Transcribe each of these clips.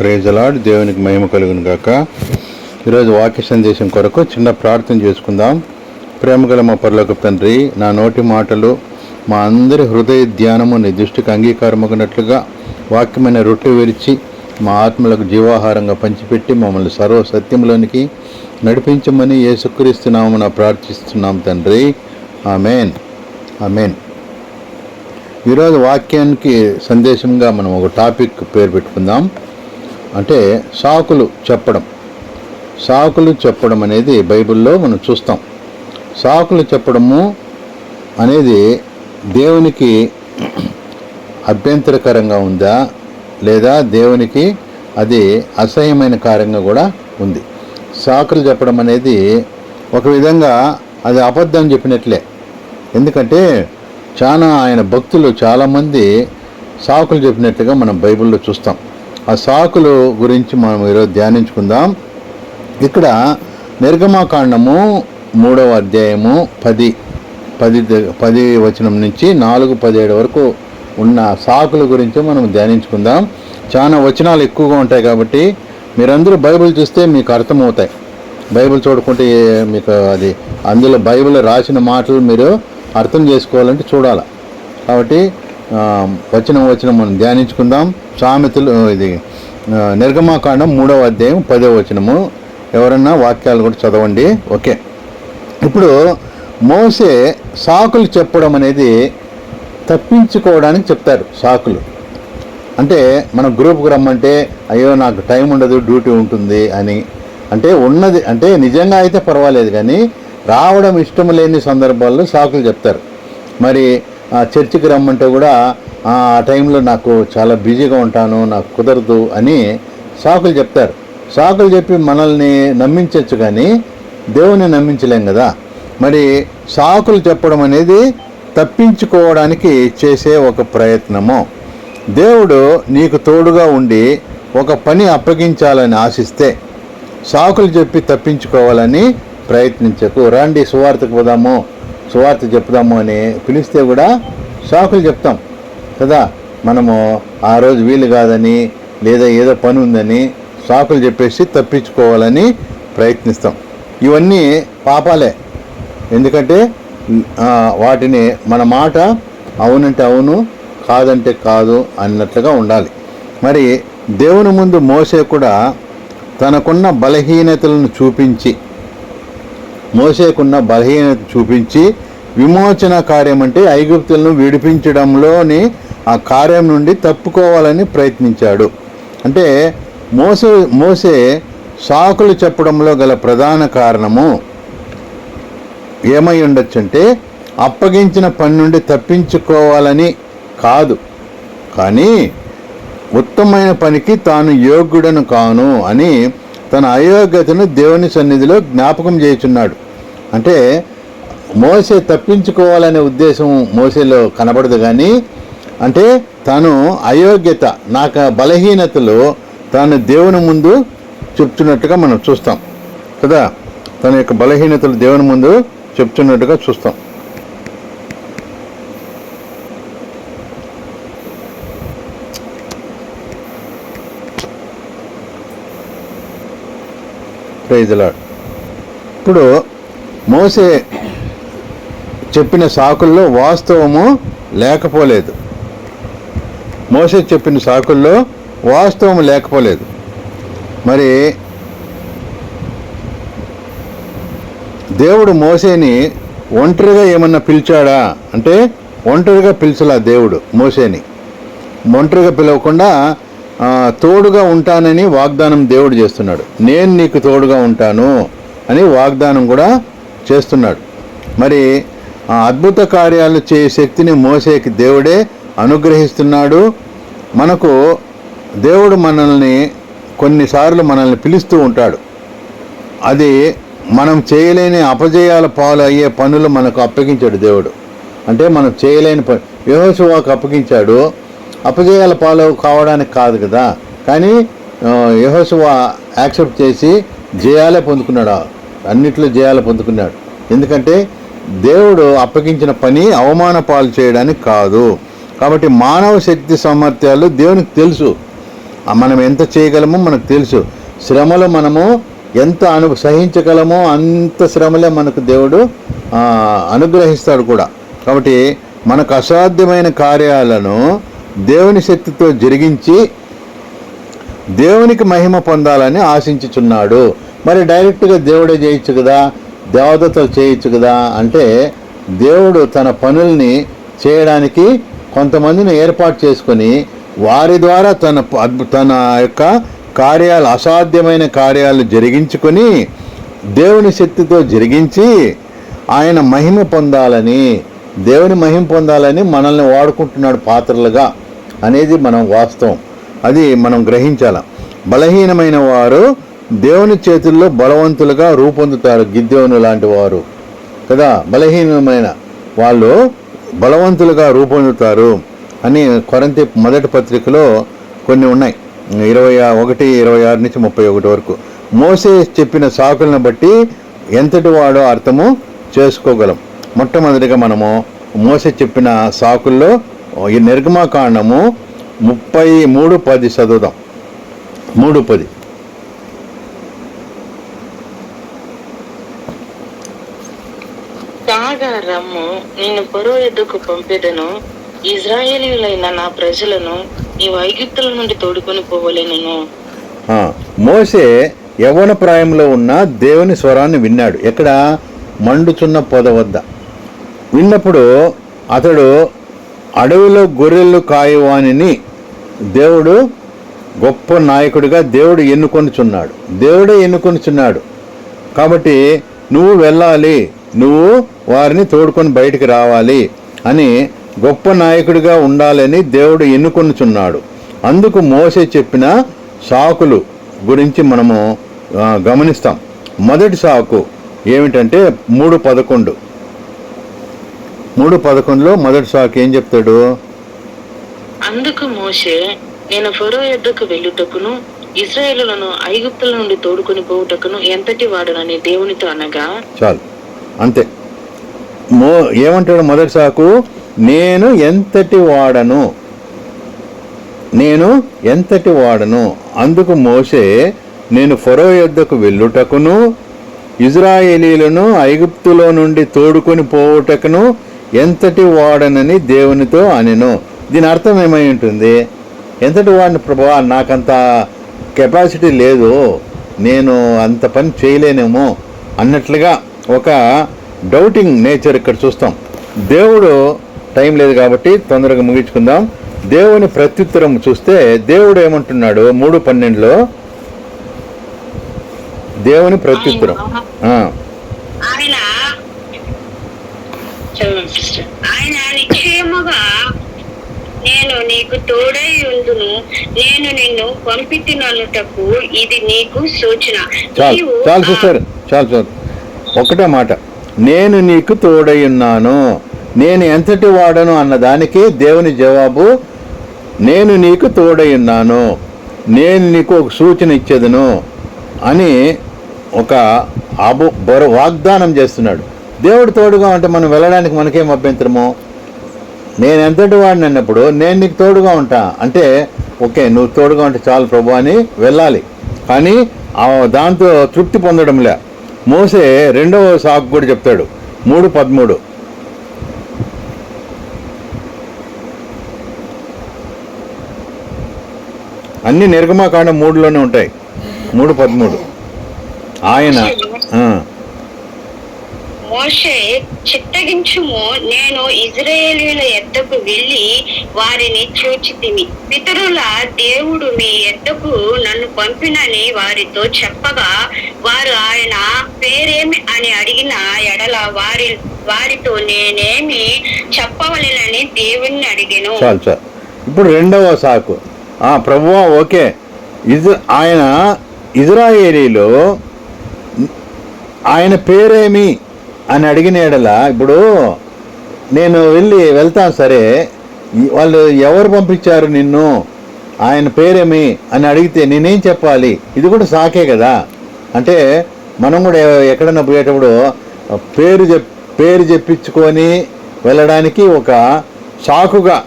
Praise the Lord దేవునికి మహిమ కలుగును గాక. ఈరోజు వాక్య సందేశం కొరకు చిన్న ప్రార్థన చేసుకుందాం. ప్రేమగల మా పర్లోక తండ్రి నా నోటి మాటలు మా అందరి హృదయ ధ్యానము నీ దృష్టికి అంగీకారమగినట్లుగా వాక్యమైన రొట్టె విరిచి మా ఆత్మలకు జీవాహారంగా పంచిపెట్టి మమ్మల్ని సర్వ సత్యంలోనికి నడిపించమని ఏసుక్రీస్తున్నామని ప్రార్థిస్తున్నాం తండ్రి. ఆమెన్. ఆమెన్. ఈరోజు వాక్యానికి సందేశంగా మనం ఒక టాపిక్ పేరు పెట్టుకుందాం. అంటే సాకులు చెప్పడం. సాకులు చెప్పడం అనేది బైబిల్లో మనం చూస్తాం. సాకులు చెప్పడము అనేది దేవునికి అభ్యంతరకరంగా ఉందా? లేదా దేవునికి అది అసహ్యమైన కార్యంగా కూడా ఉంది. సాకులు చెప్పడం అనేది ఒక విధంగా అది అబద్ధం చెప్పినట్లే. ఎందుకంటే చాలా ఆయన భక్తులు చాలామంది సాకులు చెప్పినట్లుగా మనం బైబిల్లో చూస్తాం. ఆ సాకులు గురించి మనం ఈరోజు ధ్యానించుకుందాం. ఇక్కడ నిర్గమాకాండము మూడవ అధ్యాయము పది పది పది వచనం నుంచి నాలుగు పదిహేడు వరకు ఉన్న సాకుల గురించి మనం ధ్యానించుకుందాం. చాలా వచనాలు ఎక్కువగా ఉంటాయి కాబట్టి మీరందరూ బైబిల్ చూస్తే మీకు అర్థమవుతాయి. బైబిల్ చూడకుంటే మీకు అది అందులో బైబిల్ రాసిన మాటలు మీరు అర్థం చేసుకోవాలంటే చూడాలి. కాబట్టి వచనం వచనం మనం ధ్యానించుకుందాం. సామెతలు ఇది నిర్గమాకాండం మూడవ అధ్యాయం పదవ వచనము. ఎవరన్నా వాక్యాలు కూడా చదవండి. ఓకే. ఇప్పుడు మోసే సాకులు చెప్పడం అనేది తప్పించుకోవడానికి చెప్తారు సాకులు. అంటే మన గ్రూప్కి రమ్మంటే అయ్యో నాకు టైం ఉండదు డ్యూటీ ఉంటుంది అని. అంటే ఉన్నది అంటే నిజంగా అయితే పర్వాలేదు కానీ రావడం ఇష్టం లేని సందర్భాల్లో సాకులు చెప్తారు. మరి చర్చికి రమ్మంటే కూడా ఆ టైంలో నాకు చాలా బిజీగా ఉంటాను నాకు కుదరదు అని సాకులు చెప్తారు. సాకులు చెప్పి మనల్ని నమ్మించవచ్చు కానీ దేవుని నమ్మించలేం కదా. మరి సాకులు చెప్పడం అనేది తప్పించుకోవడానికి చేసే ఒక ప్రయత్నము. దేవుడు నీకు తోడుగా ఉండి ఒక పని అప్పగించాలని ఆశిస్తే సాకులు చెప్పి తప్పించుకోవాలని ప్రయత్నించకు. రండి సువార్తకు పోదాము. సువార్త చెప్దాము అని పిలిస్తే కూడా సాకులు చెప్తాం. కదా మనము ఆ రోజు వీలు కాదని లేదా ఏదో పని ఉందని సాకులు చెప్పేసి తప్పించుకోవాలని ప్రయత్నిస్తాం. ఇవన్నీ పాపాలే. ఎందుకంటే వాటిని మన మాట అవునంటే అవును కాదంటే కాదు అన్నట్లుగా ఉండాలి. మరి దేవుని ముందు మోసే కూడా తనకున్న బలహీనతలను చూపించి మోసేకున్న బలహీనత చూపించి విమోచన కార్యం అంటే ఐగుప్తులను విడిపించడంలోని ఆ కార్యం నుండి తప్పుకోవాలని ప్రయత్నించాడు. అంటే మోసే మోసే సాకులు చెప్పడంలో గల ప్రధాన కారణము ఏమై ఉండొచ్చు అంటే అప్పగించిన పని నుండి తప్పించుకోవాలని కాదు. కానీ ఉత్తమమైన పనికి తాను యోగ్యుడను కాను అని తన అయోగ్యతను దేవుని సన్నిధిలో జ్ఞాపకం చేయుచున్నాడు. అంటే మోసే తప్పించుకోవాలనే ఉద్దేశం మోసేలో కనబడదు కానీ అంటే తను అయోగ్యత నాకు బలహీనతలు తాను దేవుని ముందు చెప్తున్నట్టుగా మనం చూస్తాం. కదా? తన యొక్క బలహీనతలు దేవుని ముందు చెప్తున్నట్టుగా చూస్తాం. ప్రైజ్లాడ్ ఇప్పుడు మోసే చెప్పిన సాకుల్లో వాస్తవము లేకపోలేదు. మోసే చెప్పిన సాకుల్లో వాస్తవం లేకపోలేదు. మరి దేవుడు మోసేని ఒంటరిగా ఏమన్నా పిలిచాడా? అంటే ఒంటరిగా పిలిచలా దేవుడు మోసేని. ఒంటరిగా పిలవకుండా తోడుగా ఉంటానని వాగ్దానం దేవుడు చేస్తున్నాడు. నేను నీకు తోడుగా ఉంటాను అని వాగ్దానం కూడా చేస్తున్నాడు. మరి ఆ అద్భుత కార్యాలు చేయ శక్తిని మోసేకి దేవుడే అనుగ్రహిస్తున్నాడు. మనకు దేవుడు మనల్ని కొన్నిసార్లు మనల్ని పిలుస్తూ ఉంటాడు. అది మనం చేయలేని అపజయాల పాలు అయ్యే పనులు మనకు అప్పగించాడు దేవుడు. అంటే మనం చేయలేని పని యహోశువాకు అప్పగించాడు. అపజయాల పాలు కావడానికి కాదు కదా. కానీ యహోశువ యాక్సెప్ట్ చేసి జయాలే పొందుకున్నాడు? అన్నిట్లో జయాలు పొందుకున్నాడు. ఎందుకంటే దేవుడు అప్పగించిన పని అవమాన పాలు చేయడానికి కాదు. కాబట్టి మానవ శక్తి సామర్థ్యాలు దేవునికి తెలుసు. మనం ఎంత చేయగలమో మనకు తెలుసు. శ్రమలు మనము ఎంత అను సహించగలమో అంత శ్రమలే మనకు దేవుడు అనుగ్రహిస్తాడు కూడా. కాబట్టి మనకు అసాధ్యమైన కార్యాలను దేవుని శక్తితో జరిగించి దేవునికి మహిమ పొందాలని ఆశించుచున్నాడు. మరి డైరెక్ట్గా దేవుడే చేయొచ్చు కదా? దేవదతలు చేయొచ్చు కదా? అంటే దేవుడు తన పనుల్ని చేయడానికి కొంతమందిని ఏర్పాటు చేసుకొని వారి ద్వారా తన ప- తన యొక్క కార్యాలు అసాధ్యమైన కార్యాలు జరిగించుకొని దేవుని శక్తితో జరిగించి ఆయన మహిమ పొందాలని దేవుని మహిం పొందాలని మనల్ని వాడుకుంటున్నాడు పాత్రలుగా అనేది మనం వాస్తవం. అది మనం గ్రహించాల. బలహీనమైన వారు దేవుని చేతుల్లో బలవంతులుగా రూపొందుతారు గిద్యోను లాంటి వారు. కదా? బలహీనమైన వాళ్ళు బలవంతులుగా రూపొందుతారు అని కొరంతి మొదటి పత్రికలో కొన్ని ఉన్నాయి. ఇరవై ఒకటి ఇరవై ఆరు నుంచి ముప్పై ఒకటి వరకు. మోసే చెప్పిన సాకులను బట్టి ఎంతటి వాడో అర్థము చేసుకోగలం. మొట్టమొదటిగా మనము మోసే చెప్పిన సాకుల్లో ఈ నిర్గమాకాండము ముప్పై మూడు పది చదువుదాం. మూడు పది. కాగా రమ్ము నేను పొరవ ఎద్దుకు పంపెదను ఇజ్రాయేలీలైన నా ప్రజలను ఈ వైగిత్తుల నుండి తోడుకొని పోవలేను మోసే యవ్వన ప్రాయంలో ఉన్న దేవుని స్వరాన్ని విన్నాడు. ఎక్కడ? మండుచున్న పొద వద్ద. విన్నప్పుడు అతడు అడవిలో గొర్రెలు కాయవానిని దేవుడు గొప్ప నాయకుడిగా దేవుడు ఎన్నుకొనిచున్నాడు. దేవుడే ఎన్నుకొనిచున్నాడు. కాబట్టి నువ్వు వెళ్ళాలి. నువ్వు వారిని తోడుకొని బయటికి రావాలి అని గొప్ప నాయకుడిగా ఉండాలని దేవుడు ఎన్నుకొనిచున్నాడు. అందుకు మోసే చెప్పిన సాకులు గురించి మనము గమనిస్తాం. మొదటి సాకు ఏమిటంటే మూడు పదకొండు. మూడు పదకొండులో మొదటి సాకు ఏం చెప్తాడు? అందుకు మోషే నేను ఫరో ఎద్దుకు వెళ్ళుటకును ఇజ్రాయేలులను ఐగుప్తుల నుండి తోడుకొని పోవుటకును ఎంతటి వాడునని దేవునితో అనగా చాలు. అంతే. మో ఏమంటాడు మొదటి సాకు? నేను ఎంతటి వాడను? నేను ఎంతటి వాడను? అందుకు మోసే నేను ఫరో యొద్దకు వెళ్ళుటకును ఇజ్రాయేలీలను ఐగుప్తులో నుండి తోడుకొని పోవుటకును ఎంతటి వాడనని దేవునితో అనెను. దీని అర్థం ఏమై ఉంటుంది? ఎంతటి వాడిని ప్రభా నాకంత కెపాసిటీ లేదు నేను అంత పని చేయలేనేమో అన్నట్లుగా ఒక డౌటింగ్ నేచర్ ఇక్కడ చూస్తాం. దేవుడు టైం లేదు కాబట్టి తొందరగా ముగించుకుందాం. దేవుని ప్రత్యుత్తరం చూస్తే దేవుడు ఏమంటున్నాడు? మూడు పన్నెండులో దేవుని ప్రత్యుత్తరం ఆ, ఆయన ఆయన నిశ్చయముగా నేను నీకు తోడై ఉందును నేను నిన్ను పంపితినలుటకు ఇది నీకు సూచన. చాలు సిస్టర్ చాలు చాలు. ఒకటే మాట. నేను నీకు తోడై ఉన్నాను. నేను ఎంతటి వాడను అన్న దానికి దేవుని జవాబు నేను నీకు తోడై ఉన్నాను. నేను నీకు ఒక సూచన ఇచ్చేదను అని ఒక అబు బొర వాగ్దానం చేస్తున్నాడు. దేవుడు తోడుగా ఉంటే మనం వెళ్ళడానికి మనకేం అభ్యంతరము? నేను ఎంతటి వాడిని అన్నప్పుడు నేను నీకు తోడుగా ఉంటా. అంటే ఓకే నువ్వు తోడుగా ఉంటే చాలు ప్రభు అని వెళ్ళాలి. కానీ దాంతో తృప్తి పొందడంలే. మోసే రెండవ సాకు కూడా చెప్తాడు. మూడు పదమూడు. అన్ని నిర్గమాకాండ మూడులోనే ఉంటాయి. మూడు పదమూడు. ఆయన మోషే చిత్తగించుము నేను ఇజ్రాయేలీల ఎద్దకు వెళ్ళి వారిని చూచి తిని పితరుల దేవుడు మీ ఎద్దకు నన్ను పంపినని వారితో చెప్పగా వారు ఆయన పేరేమి అని అడిగిన ఎడల వారి వారితో నేనేమి చెప్పవలెనని దేవుణ్ణి అడిగాను. ఇప్పుడు రెండవ సాకు. ఆ ప్రభువా ఓకే. ఇజ్ ఆయన ఇజ్రాయేలీలో ఆయన పేరేమి? అని అడిగిన ఎడల ఇప్పుడు నేను వెళ్ళి వెళ్తాను సరే. వాళ్ళు ఎవరు పంపించారు నిన్ను? ఆయన పేరేమి? అని అడిగితే నేనేం చెప్పాలి? ఇది కూడా సాకే కదా. అంటే మనం కూడా ఎక్కడన్నా పోయేటప్పుడు పేరు చెప్ పేరు చెప్పించుకొని వెళ్ళడానికి ఒక సాకుగా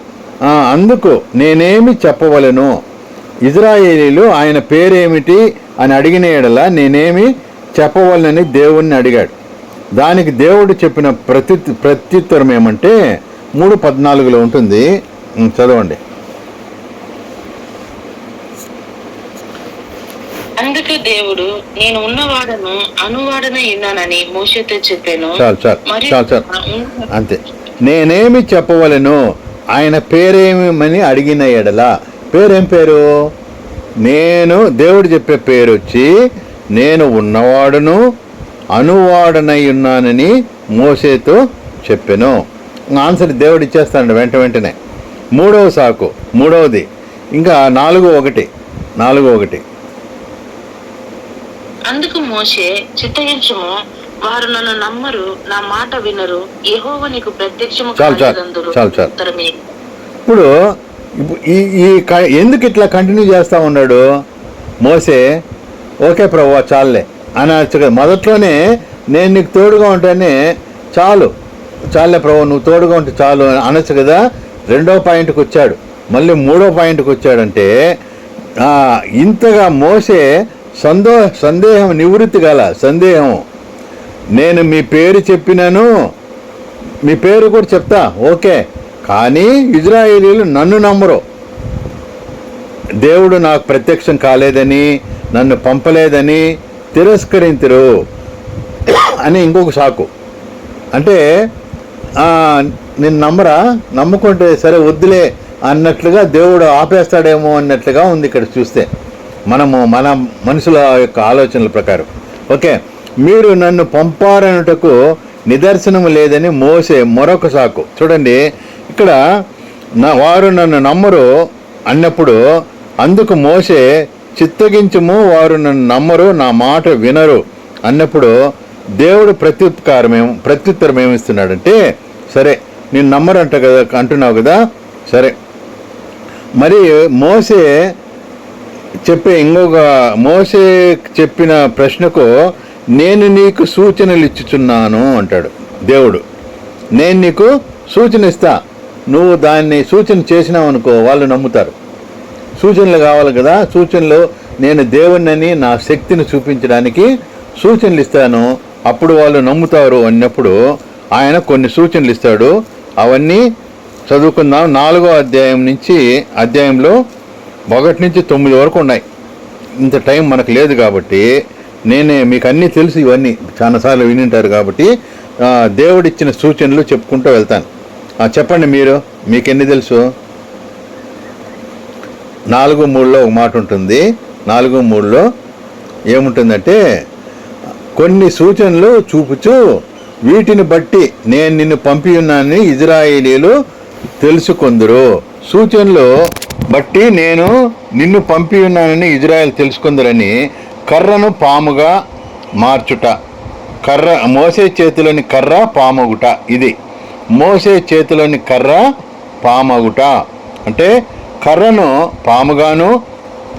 అందుకు నేనేమి చెప్పవలను? ఇజ్రాయేలీలు ఆయన పేరేమిటి? అని అడిగిన ఎడల నేనేమి చెప్పవలనని దేవుణ్ణి అడిగాడు. దానికి దేవుడు చెప్పిన ప్రతి ప్రత్యుత్తరం ఏమంటే మూడు పద్నాలుగులో ఉంటుంది. చదవండి. అందుకు దేవుడు నేను ఉన్నవాడను అనువాడన ఉన్నానని మోషతో చెప్పాను. చాలు చాలు చాలు చాలు. అంతే. నేనేమి చెప్పవలను ఆయన పేరేమని అడిగిన ఎడల. పేరేం పేరు? నేను దేవుడు చెప్పే పేరు వచ్చి నేను ఉన్నవాడును అనువాడనై ఉన్నానని మోసేతో చెప్పాను. ఆన్సర్ దేవుడు ఇచ్చేస్తాడు వెంట వెంటనే. మూడవ సాకు మూడవది. ఇంకా నాలుగు ఒకటి నాలుగు ఒకటి. అందుకు మోషే చిత్తగించుము వారు నన్ను నమ్మరు నా మాట వినరు యెహోవా నీకు ప్రత్యక్షము చాలు, చాలు. చాలు, చాలు. ఇప్పుడు ఇప్పు- ఈ ఈ ఎందుకు ఇట్లా కంటిన్యూ చేస్తూ ఉన్నాడు? మోసే ఓకే ప్రభు చాలులే. అని మొదట్లోనే నేను నీకు తోడుగా ఉంటానే చాలు. చాలే ప్రభు నువ్వు తోడుగా ఉంటే చాలు అని అనొచ్చు కదా. రెండో పాయింట్కి వచ్చాడు. మళ్ళీ మూడో పాయింట్కి వచ్చాడంటే ఇంతగా మోసే సందో సందేహం నివృత్తి గల సందేహం. నేను మీ పేరు చెప్పినాను మీ పేరు కూడా చెప్తా. ఓకే. కానీ ఇజ్రాయేలీలు నన్ను నమ్మరు. దేవుడు నాకు ప్రత్యక్షం కాలేదని నన్ను పంపలేదని తిరస్కరించరు అని ఇంకొక సాకు అంటే నేను నమ్మరా? నమ్ముకుంటే సరే వద్దులే అన్నట్లుగా దేవుడు ఆపేస్తాడేమో అన్నట్లుగా ఉంది ఇక్కడ చూస్తే. మనము మన మనుషుల యొక్క ఆలోచనల ప్రకారం. ఓకే మీరు నన్ను పంపారనుటకు నిదర్శనం లేదని మోసే మరొక సాకు చూడండి ఇక్కడ నా వారు నన్ను నమ్మరు అన్నప్పుడు అందుకు మోసే చిత్తగించము వారు నన్ను నమ్మరు నా మాట వినరు అన్నప్పుడు దేవుడు ప్రత్యుత్కారం ఏం ప్రత్యుత్తరం ఏమిస్తున్నాడంటే సరే నేను నమ్మరంట కదా అంటున్నావు కదా సరే. మరి మోసే చెప్పే ఇంకొక మోసే చెప్పిన ప్రశ్నకు నేను నీకు సూచనలు ఇచ్చుచున్నాను అంటాడు దేవుడు. నేను నీకు సూచన ఇస్తా. నువ్వు దాన్ని సూచన చేసినావు అనుకో వాళ్ళు నమ్ముతారు. సూచనలు కావాలి కదా. సూచనలు నేను దేవుణ్ణని నా శక్తిని చూపించడానికి సూచనలు ఇస్తాను. అప్పుడు వాళ్ళు నమ్ముతారు అన్నప్పుడు ఆయన కొన్ని సూచనలు ఇస్తాడు. అవన్నీ చదువుకుందాం. నాలుగో అధ్యాయం నుంచి అధ్యాయంలో ఒకటి నుంచి తొమ్మిది వరకు ఉన్నాయి. ఇంత టైం మనకు లేదు కాబట్టి నేనే మీకు అన్నీ తెలుసు ఇవన్నీ. చాలాసార్లు వినింటారు కాబట్టి దేవుడిచ్చిన సూచనలు చెప్పుకుంటూ వెళ్తాను. చెప్పండి మీరు మీకు ఎన్ని తెలుసు? నాలుగు మూడులో ఒక మాట ఉంటుంది. నాలుగు మూడులో ఏముంటుందంటే కొన్ని సూచనలు చూపుచు వీటిని బట్టి నేను నిన్ను పంపి ఉన్నానని ఇజ్రాయేలీలు తెలుసుకుందరు. సూచనలు బట్టి నేను నిన్ను పంపి ఉన్నానని ఇజ్రాయెల్ తెలుసుకుందరని కర్రను పాముగా మార్చుట. కర్ర మోసే చేతిలోని కర్ర పామగుట. ఇది మోసే చేతిలోని కర్ర పామగుట. అంటే కర్రను పాముగాను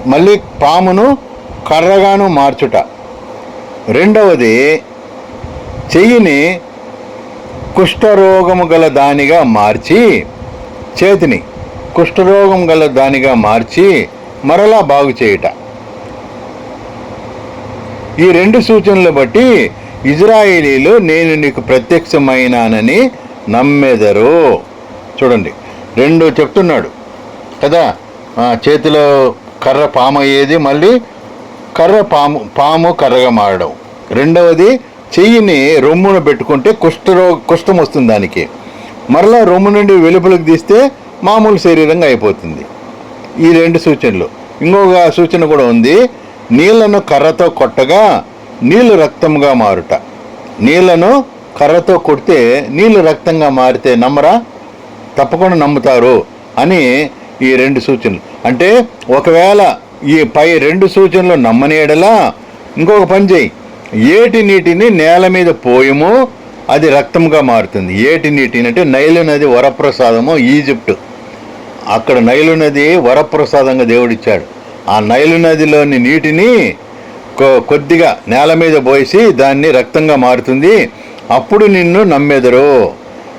మళ్ళీ పామును కర్రగాను మార్చుట. రెండవది చెయ్యిని కుష్ఠరోగము గల దానిగా మార్చి చేతిని కుష్ఠరోగం గల దానిగా మార్చి మరలా బాగు చేయుట. ఈ రెండు సూచనలు బట్టి ఇజ్రాయేలీలు నేను నీకు ప్రత్యక్షమైనానని నమ్మెదరు. చూడండి రెండు చెప్తున్నాడు. కదా? చేతిలో కర్ర పాము అయ్యేది మళ్ళీ కర్ర పాము పాము కర్రగా మారడం. రెండవది చెయ్యిని రొమ్మును పెట్టుకుంటే కుష్ఠరో కుష్ఠం వస్తుంది దానికి. మరలా రొమ్ము నుండి వెలుపలకు తీస్తే మామూలు శరీరంగా అయిపోతుంది. ఈ రెండు సూచనలు. ఇంకొక సూచన కూడా ఉంది. నీళ్ళను కర్రతో కొట్టగా నీళ్ళు రక్తంగా మారుట. నీళ్ళను కర్రతో కొడితే నీళ్ళు రక్తంగా మారితే నమ్మరా? తప్పకుండా నమ్ముతారు అని ఈ రెండు సూచనలు. అంటే ఒకవేళ ఈ పై రెండు సూచనలు నమ్మని ఎడలా ఇంకొక పని చేయి. ఏటి నీటిని నేల మీద పోయము అది రక్తంగా మారుతుంది. ఏటి నీటిని అంటే నైలు నది వరప్రసాదము ఈజిప్ట్. అక్కడ నైలు నది వరప్రసాదంగా దేవుడిచ్చాడు. ఆ నైలు నదిలోని నీటిని కొ- కొద్దిగా నేల మీద పోసి దాన్ని రక్తంగా మారుతుంది. అప్పుడు నిన్ను నమ్మెదరు.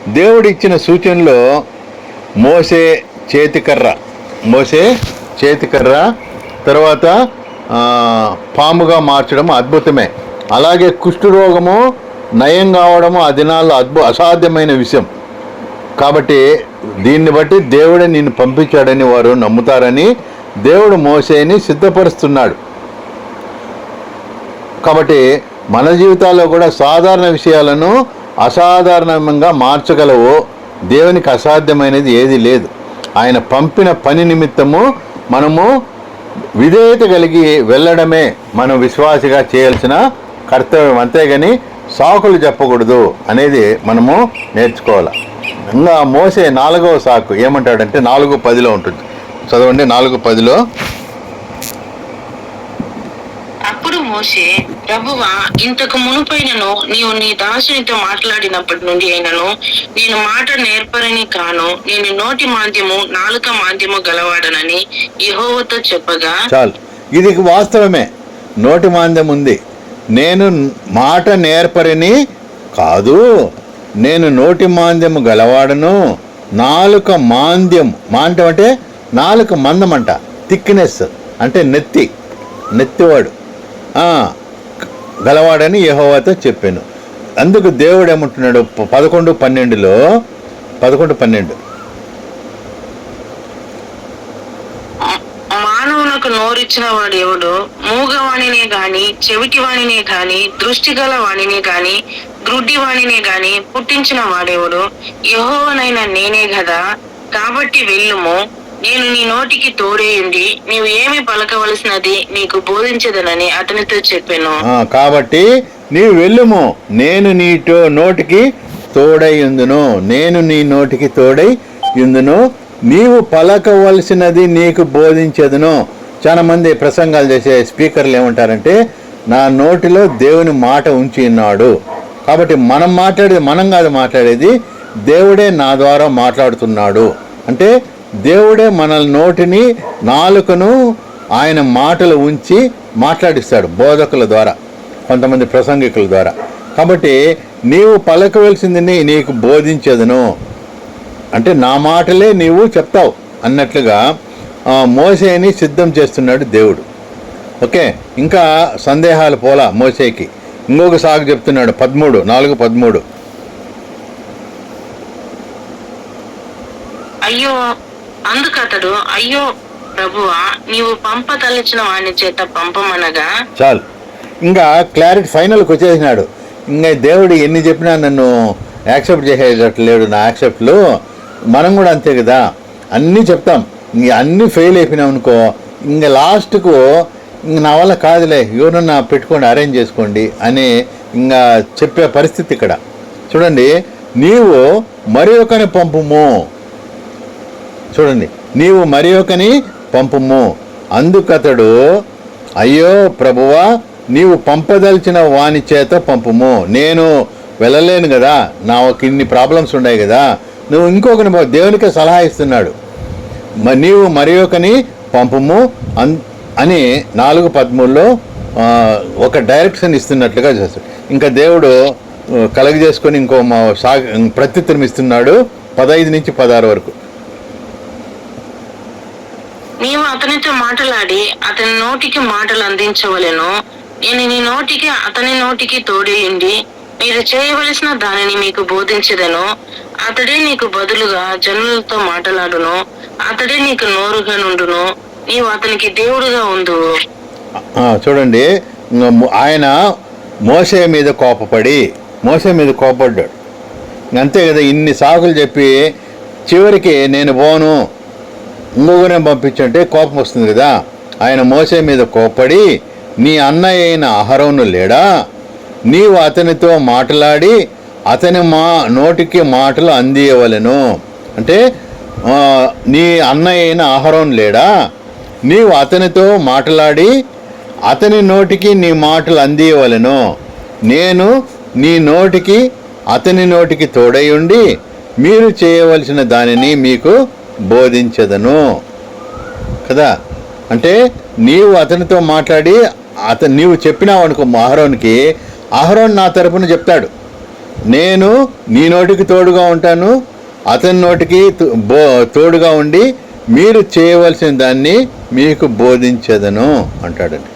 దేవుడిచ్చిన సూచనలో మోసే చేతికర్ర. మోసే చేతికర్ర. తర్వాత పాముగా మార్చడం అద్భుతమే. అలాగే కుష్టు రోగము నయం కావడము ఆ దినాల్లో అద్భు అసాధ్యమైన విషయం. కాబట్టి దీన్ని బట్టి దేవుడే నిన్ను పంపించాడని వారు నమ్ముతారని దేవుడు మోసేని సిద్ధపరుస్తున్నాడు. కాబట్టి మన జీవితాల్లో కూడా సాధారణ విషయాలను అసాధారణంగా మార్చగలవు దేవునికి అసాధ్యమైనది ఏది లేదు. ఆయన పంపిన పని నిమిత్తము మనము విధేయత కలిగి వెళ్ళడమే మనం విశ్వాసిగా చేయాల్సిన కర్తవ్యం. అంతేగాని సాకులు చెప్పకూడదు అనేది మనము నేర్చుకోవాలి. ఇంకా మోసే నాలుగవ సాకు ఏమంటాడంటే నాలుగు పదిలో ఉంటుంది. చదవండి నాలుగు పదిలో అప్పుడు మోషే ప్రభువా ఇంతకు మునుపైనను నీవు నీ దాసునితో మాట్లాడినప్పటి నుండి అయినను నేను మాట నేర్పరని కాను నేను నోటి మాధ్యము నాలుక మాధ్యము గలవాడనని యహోవతో చెప్పగా చాలు. ఇది వాస్తవమే. నోటి మాంద్యం ఉంది. నేను మాట నేర్పరిని కాదు. నేను నోటి మాంద్యము గలవాడను నాలుక మాంద్యం మాంద్యం అంటే నాలుక మందం అంట థిక్నెస్ అంటే నెత్తి నెత్తివాడు. గలవాడని యహోవాతో చెప్పాను. అందుకు దేవుడు ఏమంటున్నాడు? పదకొండు పన్నెండులో పదకొండు పన్నెండు. మానవునకు నోరిచ్చిన వాడు ఎవడు? మూగవాణినే గాని చెవిటి వాణినే గాని దృష్టి గల వాణినే గాని గ్రుడ్డి వాణినే గాని పుట్టించిన వాడెవడు? యహోవనైనా నేనే కదా కాబట్టి వెళ్ళుము. నేను నీ నోటికి తోడేయండి నీవు ఏమి పలకవలసినది నీకు బోధించదనని అతనితో చెప్పాను. కాబట్టి నీవు వెళ్ళుము. నేను నీటో నోటికి తోడై ఉందును. నేను నీ నోటికి తోడై ఇందును నీవు పలకవలసినది నీకు బోధించదును. చాలా మంది ప్రసంగాలు చేసే స్పీకర్లు ఏమంటారంటే నా నోటిలో దేవుని మాట ఉంచి ఉన్నాడు. కాబట్టి మనం మాట్లాడేది మనం కాదు మాట్లాడేది దేవుడే నా ద్వారా మాట్లాడుతున్నాడు. అంటే దేవుడే మన నోటిని నాలుకను ఆయన మాటలు ఉంచి మాట్లాడిస్తాడు బోధకుల ద్వారా కొంతమంది ప్రసంగికుల ద్వారా. కాబట్టి నీవు పలకవలసింది నీకు బోధించదును. అంటే నా మాటలే నీవు చెప్తావు అన్నట్లుగా మోసేని సిద్ధం చేస్తున్నాడు దేవుడు. ఓకే? ఇంకా సందేహాలు పోలా మోసేకి ఇంకొక సాగు చెప్తున్నాడు పదమూడు నాలుగు పదమూడు. అయ్యో అందుకతడు అయ్యో ప్రభువా నీవు పంపదలిచిన వాని చేత పంపమనగా చాలు. ఇంకా క్లారిటీ ఫైనల్కి వచ్చేసినాడు. ఇంకా దేవుడు ఎన్ని చెప్పినా నన్ను యాక్సెప్ట్ చేసేటట్లేడు నా యాక్సెప్ట్లు. మనం కూడా అంతే కదా. అన్నీ చెప్తాం. ఇంక అన్నీ ఫెయిల్ అయిపోయినాం అనుకో ఇంక లాస్ట్కు ఇంక నా వల్ల కాదులే ఎవరన్నా పెట్టుకోండి అరేంజ్ చేసుకోండి అని ఇంకా చెప్పే పరిస్థితి ఇక్కడ. చూడండి నీవు మరి ఒకరిని పంపుము. చూడండి నీవు మరి ఒకని పంపుము. అందుకతడు అయ్యో ప్రభువా నీవు పంపదలిచిన వాని చేత పంపుము. నేను వెళ్ళలేను కదా నాకు ఇన్ని ప్రాబ్లమ్స్ ఉన్నాయి కదా. నువ్వు ఇంకొకని దేవునికి సలహా ఇస్తున్నాడు. నీవు మరి ఒకని పంపుము అన్ అని నాలుగు పదమూడులో ఒక డైరెక్షన్ ఇస్తున్నట్లుగా చేస్తాడు. ఇంకా దేవుడు కలగజేసుకొని ఇంకో మా సా ప్రత్యుత్తరం ఇస్తున్నాడు పదహైదు నుంచి పదహారు వరకు. నీవు అతనితో మాటలాడి అతని నోటికి మాటలు అందించవలను. నేను నీ నోటికి అతని నోటికి తోడేయండి. మీరు చేయవలసిన దానిని మీకు బోధించదను. అతడే నీకు బదులుగా జనులతో మాటలాడును. అతడే నీకు నోరుగా నుండును. నీవు అతనికి దేవుడుగా ఉండు. చూడండి ఆయన మోసే మీద కోపపడి మోసే మీద కోపడ్డాడు. అంతే కదా ఇన్ని సాకులు చెప్పి చివరికి నేను పోను. ఇంకొకరిని పంపించంటే కోపం వస్తుంది కదా. ఆయన మోసే మీద కోపడి నీ అన్నయ్య అయిన అహరోను లేడా? నీవు అతనితో మాట్లాడి అతని మా నోటికి మాటలు అందియవలను. అంటే నీ అన్నయ్య అయిన అహరోన్ లేడా? నీవు అతనితో మాట్లాడి అతని నోటికి నీ మాటలు అందియవలను. నేను నీ నోటికి అతని నోటికి తోడై ఉండి మీరు చేయవలసిన దానిని మీకు బోధించదను. కదా? అంటే నీవు అతనితో మాట్లాడి అతను నీవు చెప్పినావు అనుకో అహరోన్కి అహరోన్ నా తరపున చెప్తాడు. నేను నీ నోటికి తోడుగా ఉంటాను అతని నోటికి తో- బో తోడుగా ఉండి మీరు చేయవలసిన దాన్ని మీకు బోధించదను అంటాడండి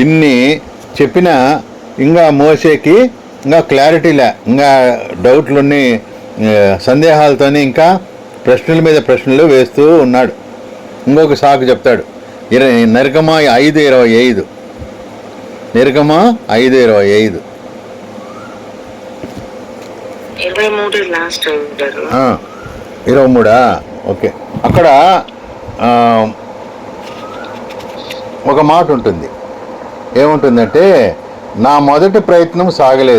ఇన్ని చెప్పిన ఇంకా మోసేకి ఇంకా క్లారిటీ లే ఇంకా డౌట్లున్ని సందేహాలతోనే ఇంకా ప్రశ్నల మీద ప్రశ్నలు వేస్తూ ఉన్నాడు. ఇంకొక సాకు చెప్తాడు. ఇరవై నరకమా ఐదు ఇరవై ఐదు? నిర్గమా ఐదు ఇరవై ఐదు? ఇరవై మూడు ఓకే. అక్కడ ఒక మాట ఉంటుంది. ఏముంటుందంటే నా మొదటి ప్రయత్నం సాగలేదు.